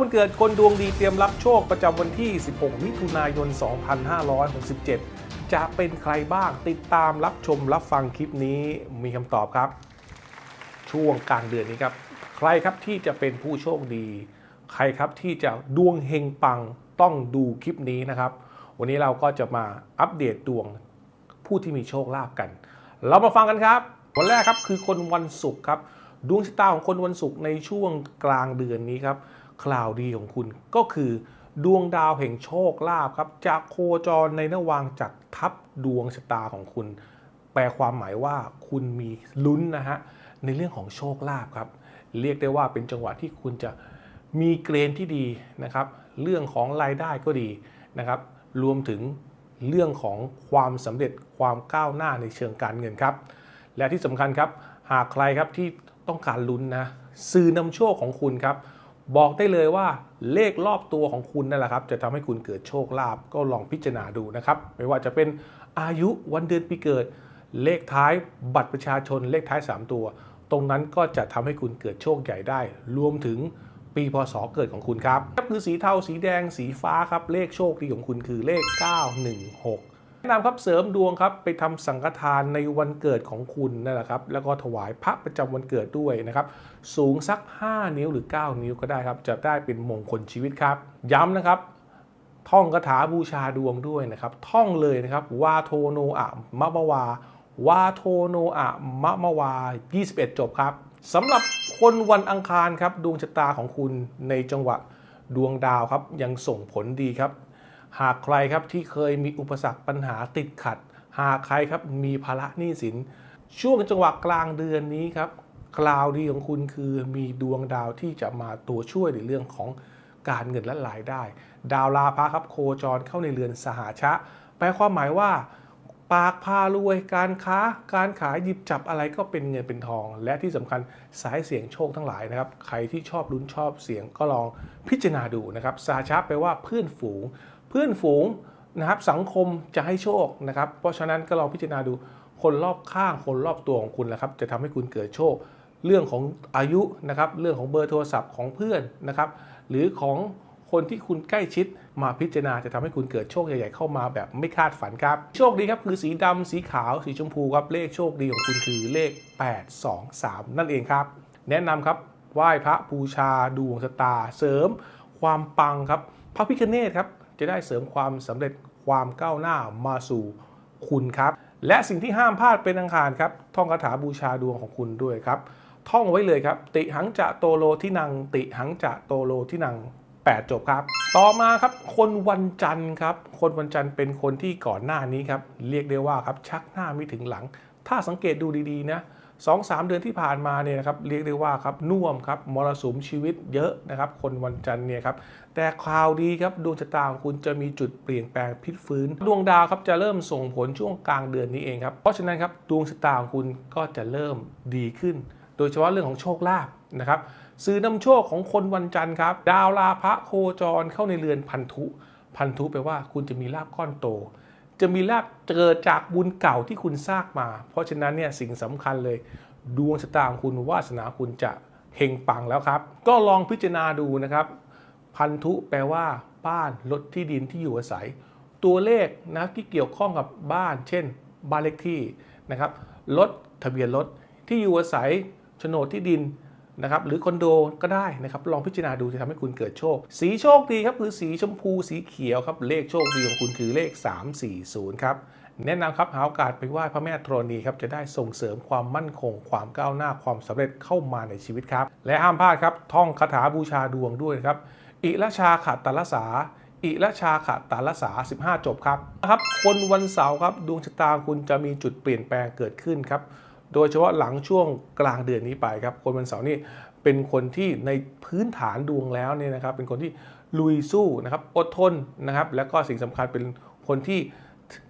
วันเกิดคนดวงดีเตรียมรับโชคประจำวันที่ 16 มิถุนายน 2567 จะเป็นใครบ้างติดตามรับชมรับฟังคลิปนี้มีคำตอบครับ ช่วงกลางเดือนนี้ครับ ใครครับที่จะเป็นผู้โชคดี ใครครับที่จะดวงเฮงปังต้องดูคลิปนี้นะครับ วันนี้เราก็จะมาอัปเดตดวงผู้ที่มีโชคลาภกัน เรามาฟังกันครับวันแรกครับคือคนวันศุกร์ครับดวงชะตาของคนวันศุกร์ในช่วงกลางเดือนนี้ครับ ข่าวดีของคุณก็คือ ดวงดาวแห่งโชคลาภครับจะโคจรในนวางจากทับดวงชะตาของคุณ แปลความหมายว่าคุณมีลุ้นนะฮะในเรื่องของโชคลาภครับ เรียกได้ว่าเป็นจังหวะที่คุณจะมีเกณฑ์ที่ดีนะครับ เรื่องของรายได้ก็ดีนะครับ รวมถึงเรื่องของความสำเร็จความก้าวหน้าในเชิงการเงินครับ และที่สำคัญครับ หากใครครับที่ต้องการลุ้นนะสื่อนำโชคของคุณครับ บอกได้เลยว่าเลขรอบตัวของคุณนั่นแหละครับ จะทำให้คุณเกิดโชคลาภก็ลองพิจารณาดูนะครับ ไม่ว่าจะเป็นอายุวันเดือนปีเกิด เลขท้ายบัตรประชาชนเลขท้าย 3 ตัว ตรงนั้นก็จะทำให้คุณเกิดโชคใหญ่ได้ รวมถึงปีพศเกิดของคุณครับครับคือสีเทาสีแดงสีฟ้าครับเลขโชคดีของคุณคือเลข 916 แนะนำครับเสริมดวงครับไปทำสังฆทานในวันเกิดของคุณนั่นแหละครับแล้วก็ถวายพระประจำวันเกิดด้วยนะครับสูงสัก 5 นิ้วหรือ 9 นิ้วก็ได้ครับจะได้เป็นมงคลชีวิตครับ ย้ำนะครับท่องคาถาบูชาดวงด้วยนะครับ ท่องเลยนะครับวาโทโนอะมะมะวาวาโทโนอะมะมะวา 21 จบครับสำหรับคนวันอังคารครับดวงชะตาของคุณในจังหวะดวงดาวครับยังส่งผลดีครับ หากใครครับที่เคยมีอุปสรรคปัญหาติดขัด หากใครครับมีภาระหนี้สิน ช่วงจังหวะกลางเดือนนี้ครับคราวดีของคุณคือมีดวงดาวที่จะมาตัวช่วยในเรื่องของการเงินและรายได้ ดาวลาภะครับโคจรเข้าในเรือนสหาชะแปลความหมายว่า ปากพารวยการค้า การขายหยิบจับอะไรก็เป็นเงินเป็นทอง และที่สำคัญสายเสียงโชคทั้งหลายนะครับ ใครที่ชอบลุ้นชอบเสียงก็ลองพิจารณาดูนะครับสหชะแปลว่าเพื่อนฝูง พื่อนฝูงนะครับสังคมจะให้โชคนะครับ เพราะฉะนั้นก็ลองพิจารณาดูคนรอบข้างคนรอบตัวของคุณนะครับ จะทำให้คุณเกิดโชค เรื่องของอายุนะครับ เรื่องของเบอร์โทรศัพท์ของเพื่อนนะครับ หรือของคนที่คุณใกล้ชิดมาพิจารณาจะทำให้คุณเกิดโชคใหญ่ๆเข้ามาแบบไม่คาดฝันครับ โชคดีครับคือสีดำสีขาว สีชมพูครับเลขโชคดีของคุณคือเลข 823 นั่นเองครับ แนะนำครับไหว้พระบูชาดวงชะตาเสริม ความปังครับ พระพิคเนตครับ จะได้เสริมความสำเร็จความก้าวหน้ามาสู่คุณครับ และสิ่งที่ห้ามพลาดเป็นอังคารครับ ท่องคาถาบูชาดวงของคุณด้วยครับ ท่องไว้เลยครับ ติหังจะโตโลที่นัง ติหังจะโตโลที่นัง 8 จบครับ ต่อมาครับ คนวันจันทร์ครับ คนวันจันทร์เป็นคนที่ก่อนหน้านี้ครับ เรียกได้ว่าครับชักหน้าไม่ถึงหลัง ถ้าสังเกตดูดีๆนะ สองสามเดือนที่ผ่านมาเนี่ยนะครับเรียกได้ว่าครับน่วมครับมรสุมชีวิตเยอะนะครับ คนวันจันทร์เนี่ยครับแต่ข่าวดีครับดวงชะตาของคุณจะมีจุดเปลี่ยนแปลงพลิกฟื้น ดวงดาวครับจะเริ่มส่งผลช่วงกลางเดือนนี้เองครับเพราะฉะนั้นครับดวงชะตาของคุณก็จะเริ่มดีขึ้น โดยเฉพาะเรื่องของโชคลาภนะครับสื่อนำโชคของคนวันจันทร์ครับดาวลาภะโคจรเข้าในเรือนพันธุ พันธุแปลว่าคุณจะมีลาภก้อนโต จะมีลาภเกิดจากบุญเก่าที่คุณสร้างมา เพราะฉะนั้นเนี่ยสิ่งสำคัญเลย ดวงชะตาของคุณวาสนาคุณจะเฮงปังแล้วครับ ก็ลองพิจารณาดูนะครับ พันธุแปลว่า บ้านรถที่ดินที่อยู่อาศัย ตัวเลขนะที่เกี่ยวข้องกับบ้าน เช่น บ้านเลขที่นะครับรถทะเบียนรถที่อยู่อาศัยโฉนดที่ดิน นะครับหรือคอนโดก็ได้นะครับลองพิจารณาดูจะทำให้คุณเกิดโชค สีโชคดีครับคือสีชมพูสีเขียวครับเลขโชคดีของคุณคือเลข 340 ครับแนะนำครับหาโอกาสไปไหว้พระแม่ธรณีครับจะได้ส่งเสริมความมั่นคง ความก้าวหน้าความสำเร็จเข้ามาในชีวิตครับ และห้ามพลาดครับท่องคาถาบูชาดวงด้วยครับอิละชาขัตตลสาอิละชาขัตตลสา 15 จบครับนะครับ คนวันเสาร์ครับ ดวงชะตาคุณจะมีจุดเปลี่ยนแปลงเกิดขึ้นครับ โดยเฉพาะหลังช่วงกลางเดือนนี้ไปครับ คนวันเสาร์นี่เป็นคนที่ในพื้นฐานดวงแล้วเนี่ยนะครับ เป็นคนที่ลุยสู้นะครับ อดทนนะครับ แล้วก็สิ่งสำคัญเป็นคนที่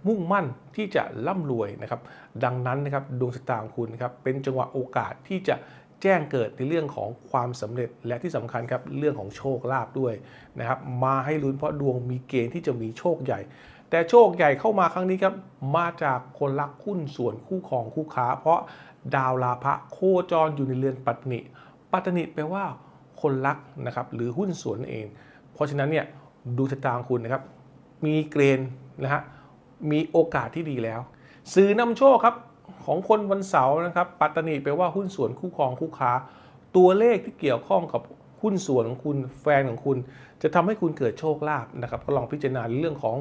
มุ่งมั่นที่จะร่ำรวยนะครับ ดังนั้นนะครับดวงชะตาของคุณครับเป็นจังหวะโอกาสที่จะแจ้งเกิดในเรื่องของความสำเร็จและที่สำคัญครับเรื่องของโชคลาภด้วยนะครับ มาให้ลุ้นเพราะดวงมีเกณฑ์ที่จะมีโชคใหญ่ แต่โชคใหญ่เข้ามาครั้งนี้ครับ มาจากคนรักหุ้นส่วนคู่ของคู่ค้า เพราะดาวลาภะโคจรอยู่ในเรือนปัตนิปัตนิแปลว่าคนรักนะครับหรือหุ้นส่วนนั่นเอง เพราะฉะนั้นเนี่ยดวงชะตาของคุณนะครับ มีเกรนนะฮะมีโอกาสที่ดีแล้ว สื่อนำโชคครับของคนวันเสาร์นะครับ ปัตตานีแปลว่าหุ้นส่วนคู่ครองคู่ค้า ตัวเลขที่เกี่ยวข้องกับหุ้นส่วนของคุณแฟนของคุณ จะทำให้คุณเกิดโชคลาภนะครับ ก็ลองพิจารณาเรื่องของ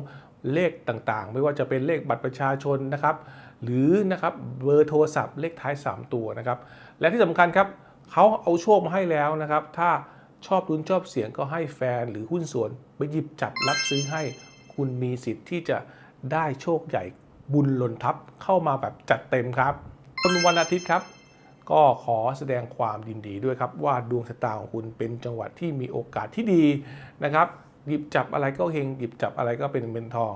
เลขต่างๆ ไม่ว่าจะเป็นเลขบัตรประชาชนนะครับหรือนะครับเบอร์โทรศัพท์เลขท้าย 3 ตัวนะครับและที่สำคัญครับเขาเอาโชคมาให้แล้วนะครับถ้าชอบลุ้นชอบเสียงก็ให้แฟนหรือหุ้นส่วนไปหยิบจับรับซื้อให้คุณมีสิทธิ์ที่จะได้โชคใหญ่บุญหล่นทับเข้ามาแบบจัดเต็มครับคนวันอาทิตย์ครับ ก็ขอแสดงความยินดีด้วยครับว่าดวงชะตาของคุณเป็นจังหวัดที่มีโอกาสที่ดีนะครับ หยิบจับอะไรก็เฮงหยิบจับอะไรก็เป็นเงินทอง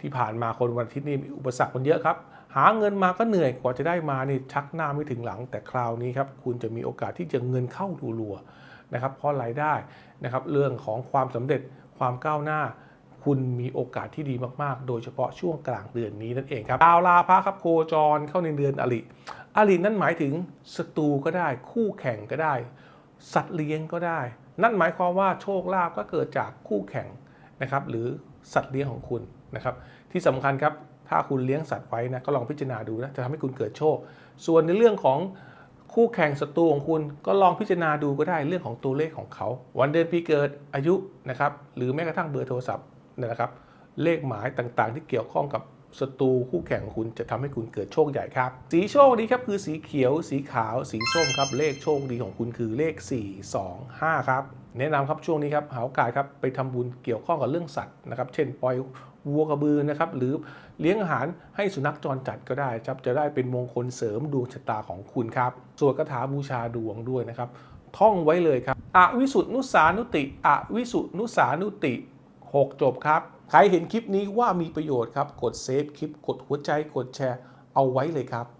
ที่ผ่านมาคนวันอาทิตย์นี่มีอุปสรรคมันเยอะครับ หาเงินมาก็เหนื่อยกว่าจะได้มานี่ชักหน้าไม่ถึงหลัง แต่คราวนี้ครับคุณจะมีโอกาสที่จะเงินเข้ารัวๆนะครับเพราะรายได้นะครับเรื่องของความสำเร็จความก้าวหน้า คุณมีโอกาสที่ดีมากๆ โดยเฉพาะช่วงกลางเดือนนี้นั่นเองครับดาวลาพระครับโคจรเข้าในเดือนอริอรินั่นหมายถึงศัตรูก็ได้ คู่แข่งก็ได้ สัตว์เลี้ยงก็ได้ นั่นหมายความว่าโชคลาภก็เกิดจากคู่แข่งนะครับหรือสัตว์เลี้ยงของคุณนะครับที่สำคัญครับถ้าคุณเลี้ยงสัตว์ไว้นะก็ลองพิจารณาดูนะจะทำให้คุณเกิดโชค ส่วนในเรื่องของคู่แข่งศัตรูของคุณก็ลองพิจารณาดูก็ได้เรื่องของตัวเลขของเขา วันเดือนปีเกิดอายุนะครับหรือแม้กระทั่งเบอร์โทรศัพท์นะครับเลขหมายต่างๆ ที่เกี่ยวข้องกับ ศัตรูคู่แข่งของคุณจะทำให้คุณเกิดโชคใหญ่ครับ สีโชคดีครับคือสีเขียว สีขาว สีส้มครับเลขโชคดีของคุณคือเลข 4 2 5 ครับ แนะนำครับช่วงนี้ครับหาโอกาสครับไปทำบุญเกี่ยวข้องกับเรื่องสัตว์นะครับเช่นปล่อยวัวกระบือนะครับหรือเลี้ยงอาหารให้สุนัขจรจัดก็ได้ครับจะได้เป็นมงคลเสริมดวงชะตาของคุณครับสวดคาถาบูชาดวงด้วยนะครับท่องไว้เลยครับอวิสุทธินุสานุติอวิสุทธินุสานุติ 6 จบครับ ใครเห็นคลิปนี้ว่ามีประโยชน์ครับ กดเซฟคลิป กดหัวใจ กดแชร์ เอาไว้เลยครับ